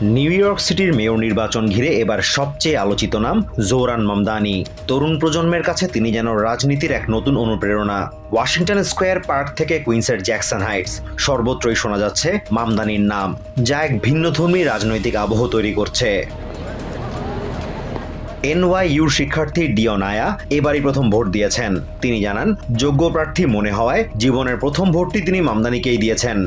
New York সিটির mayor নির্বাচন ঘিরে এবার সবচেয়ে আলোচিত নাম জোরান মামদানি। তরুণ প্রজন্মের কাছে তিনি যেন রাজনীতির এক নতুন অনুপ্রেরণা। ওয়াশিংটন স্কোয়ার পার্ক থেকে কুইন্সের জ্যাকসন হাইটস। সর্বত্রই শোনা যাচ্ছে মামদানির নাম, যা এক ভিন্নধর্মী রাজনৈতিক আবহ তৈরি করছে। এনওয়াইউর শিক্ষার্থী ডিয়ন আয়া এবারই প্রথম ভোট দিয়েছেন। তিনি জানান যোগ্য প্রার্থী মনে হওয়ায় জীবনের প্রথম ভোটটি তিনি মামদানিকেই দিয়েছেন।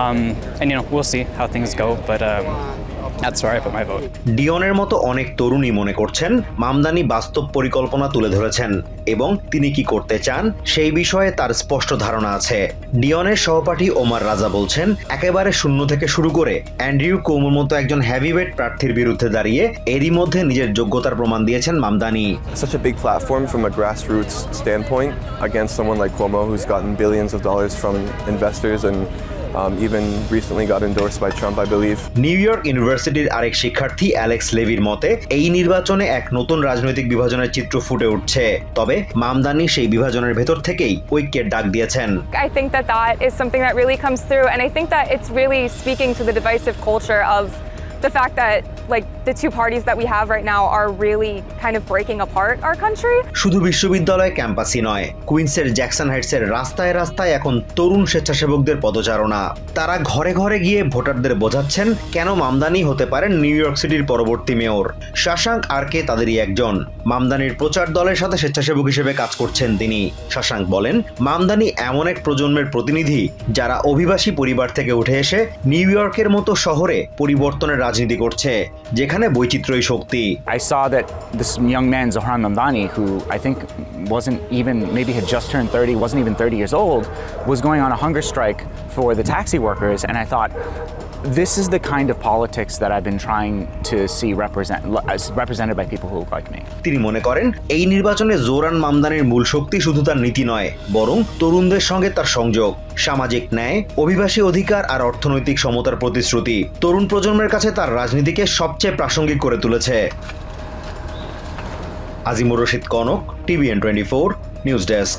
Um, and you know, we'll see how things go, but um, ডিওনের মতো অনেক তরুণী মনে করছেন মামদানি বাস্তব পরিকল্পনা তুলে ধরেছেন এবং তিনি কি করতে চান সেই বিষয়ে তার স্পষ্ট ধারণা আছে। ডিওনের সহপাঠী ওমার রাজা বলছেন একেবারে শূন্য থেকে শুরু করে অ্যান্ড্রিউ কোমোর মতো একজন হ্যাভিওয়েট প্রার্থীর বিরুদ্ধে দাঁড়িয়ে এরই মধ্যে নিজের যোগ্যতার প্রমাণ দিয়েছেন Mamdani. Such a big platform from a grassroots standpoint against someone like Cuomo, who's gotten billions of dollars from investors and um, even recently got endorsed by Trump, I believe. New York ইউনিভার্সিটির আরেক শিক্ষার্থী Alex লেভির মতে এই নির্বাচনে এক নতুন রাজনৈতিক বিভাজনের চিত্র ফুটে উঠছে তবে মামদানি সেই বিভাজনের ভেতর থেকেই ঐক্যের ডাক দিয়েছেন I think that that is something that really comes through, and I think that it's really speaking to the divisive culture of the fact that like, the two parties that we have right now are really kind of breaking apart our country. শুধু বিশ্ববিদ্যালয় ক্যাম্পাসই নয়, কুইন্সের Jackson হাইটসের রাস্তায় রাস্তায় এখন তরুণ স্বেচ্ছাসেবকদের পদচারণা। তারা ঘরে ঘরে গিয়ে ভোটারদের বোঝাচ্ছেন, কেন মামদানি হতে পারেন নিউ ইয়র্ক সিটির পরবর্তী মেয়র। শাশাঙ্ক আর কে তাদেরই একজন। মামদানির প্রচার দলের সাথে স্বেচ্ছাসেবক হিসেবে কাজ করছেন তিনি। শাশাঙ্ক বলেন, মামদানি এমন এক প্রজন্মের প্রতিনিধি যারা অভিবাসী পরিবার থেকে উঠে এসে নিউ ইয়র্কের মতো শহরে পরিবর্তনের রাজনীতি করছে। যেখানে বৈচিত্র্যই শক্তি I saw that this young man, Zohran Mamdani, who I think wasn't even, maybe had just turned 30, wasn't even 30 years old, was going on a hunger strike for the taxi workers. And I thought, this is the kind of politics that I've been trying to see represent, as represented by people who look like me. তিনি মনে করেন এই নির্বাচনে Zoran মামদানির মূল শক্তি শুধু তার নীতি নয় বরং তরুণদের সঙ্গে তার সংযোগ সামাজিক ন্যায় অভিবাসী অধিকার আর অর্থনৈতিক সমতার প্রতিশ্রুতি তরুণ প্রজন্মের কাছে তার রাজনীতিকে সবচেয়ে প্রাসঙ্গিক করে তুলেছে Azimur Rashid Kanak TVN twenty four news desk